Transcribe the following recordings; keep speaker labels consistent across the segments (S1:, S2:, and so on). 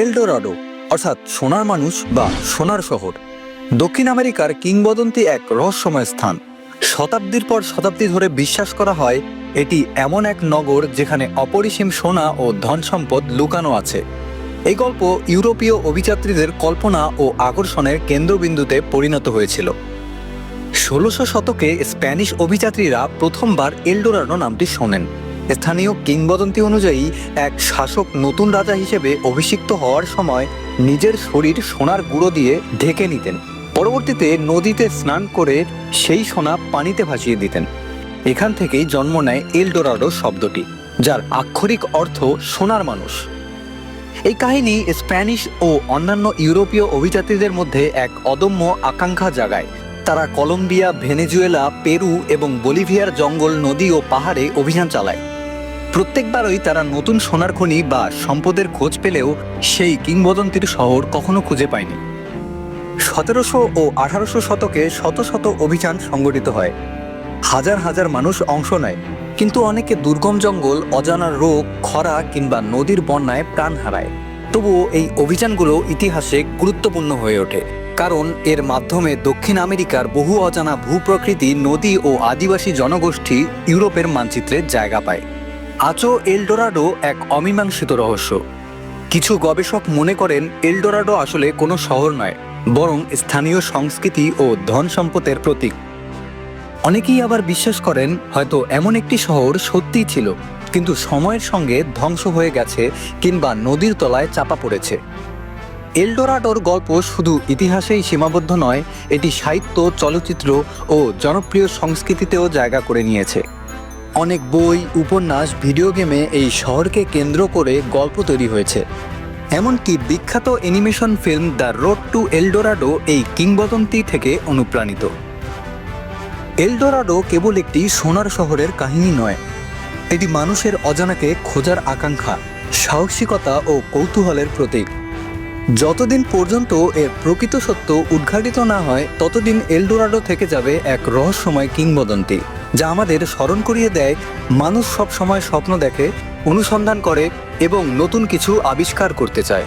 S1: Eldorado, অর্থাৎ সোনার মানুষ বা সোনার শহর, দক্ষিণ আমেরিকার কিংবদন্তি এক রহস্যময় স্থান। শতাব্দীর পর শতাব্দী ধরে বিশ্বাস করা হয়, এটি এমন এক নগর যেখানে অপরিসীম সোনা ও ধন সম্পদ লুকানো আছে। এই গল্প ইউরোপীয় অভিযাত্রীদের কল্পনা ও আকর্ষণের কেন্দ্রবিন্দুতে পরিণত হয়েছিল। ষোলোশো শতকে স্প্যানিশ অভিযাত্রীরা প্রথমবার এলডোরাডো নামটি শোনেন। স্থানীয় কিংবদন্তি অনুযায়ী, এক শাসক নতুন রাজা হিসেবে অভিষিক্ত হওয়ার সময় নিজের শরীর সোনার গুঁড়ো দিয়ে ঢেকে নিতেন। পরবর্তীতে নদীতে স্নান করে সেই সোনা পানিতে ভাসিয়ে দিতেন। এখান থেকেই জন্ম নেয় এলডোরাডো শব্দটি, যার আক্ষরিক অর্থ সোনার মানুষ। এই কাহিনী স্প্যানিশ ও অন্যান্য ইউরোপীয় অভিযাত্রীদের মধ্যে এক অদম্য আকাঙ্ক্ষা জাগায়। তারা কলম্বিয়া, ভেনেজুয়েলা, পেরু এবং বলিভিয়ার জঙ্গল, নদী ও পাহাড়ে অভিযান চালায়। প্রত্যেকবারই তারা নতুন সোনার খনি বা সম্পদের খোঁজ পেলেও সেই কিংবদন্তির শহর কখনো খুঁজে পায়নি। সতেরোশো ও আঠারোশো শতকে শত শত অভিযান সংগঠিত হয়। হাজার হাজার মানুষ অংশ নেয়, কিন্তু অনেকে দুর্গম জঙ্গল, অজানা রোগ, খরা কিংবা নদীর বন্যায় প্রাণ হারায়। তবুও এই অভিযানগুলো ইতিহাসে গুরুত্বপূর্ণ হয়ে ওঠে, কারণ এর মাধ্যমে দক্ষিণ আমেরিকার বহু অজানা ভূপ্রকৃতি, নদী ও আদিবাসী জনগোষ্ঠী ইউরোপের মানচিত্রে জায়গা পায়। আচো এলডোরাডো এক অমীমাংসিত রহস্য। কিছু গবেষক মনে করেন এলডোরাডো আসলে কোনো শহর নয়, বরং স্থানীয় সংস্কৃতি ও ধন সম্পদের প্রতীক। অনেকেই আবার বিশ্বাস করেন হয়তো এমন একটি শহর সত্যিই ছিল, কিন্তু সময়ের সঙ্গে ধ্বংস হয়ে গেছে কিংবা নদীর তলায় চাপা পড়েছে। এলডোরাডোর গল্প শুধু ইতিহাসেই সীমাবদ্ধ নয়, এটি সাহিত্য, চলচ্চিত্র ও জনপ্রিয় সংস্কৃতিতেও জায়গা করে নিয়েছে। অনেক বই, উপন্যাস, ভিডিও গেমে এই শহরকে কেন্দ্র করে গল্প তৈরি হয়েছে। এমনকি বিখ্যাত animation film the road to El Dorado এই কিংবদন্তি থেকে অনুপ্রাণিত। এলডোরাডো কেবল একটি সোনার শহরের কাহিনী নয়, এটি মানুষের অজানাকে খোঁজার আকাঙ্ক্ষা, সাহসিকতা ও কৌতূহলের প্রতীক। যতদিন পর্যন্ত এর প্রকৃত সত্য উদ্ঘাটিত না হয়, ততদিন এলডোরাডো থেকে যাবে এক রহস্যময় কিংবদন্তি, যা আমাদের স্মরণ করিয়ে দেয়, মানুষ সব সময় স্বপ্ন দেখে, অনুসন্ধান করে এবং নতুন কিছু আবিষ্কার করতে চায়।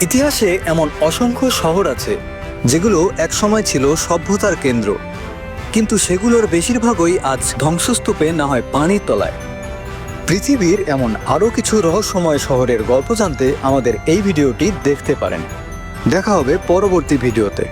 S1: ইতিহাসে এমন অসংখ্য শহর আছে, যেগুলো একসময় ছিল সভ্যতার কেন্দ্র, কিন্তু সেগুলোর বেশিরভাগই আজ ধ্বংসস্তূপে না হয় পানির তলায়। পৃথিবীর এমন আরও কিছু রহস্যময় শহরের গল্প জানতে আমাদের এই ভিডিওটি দেখতে পারেন। দেখা হবে পরবর্তী ভিডিওতে।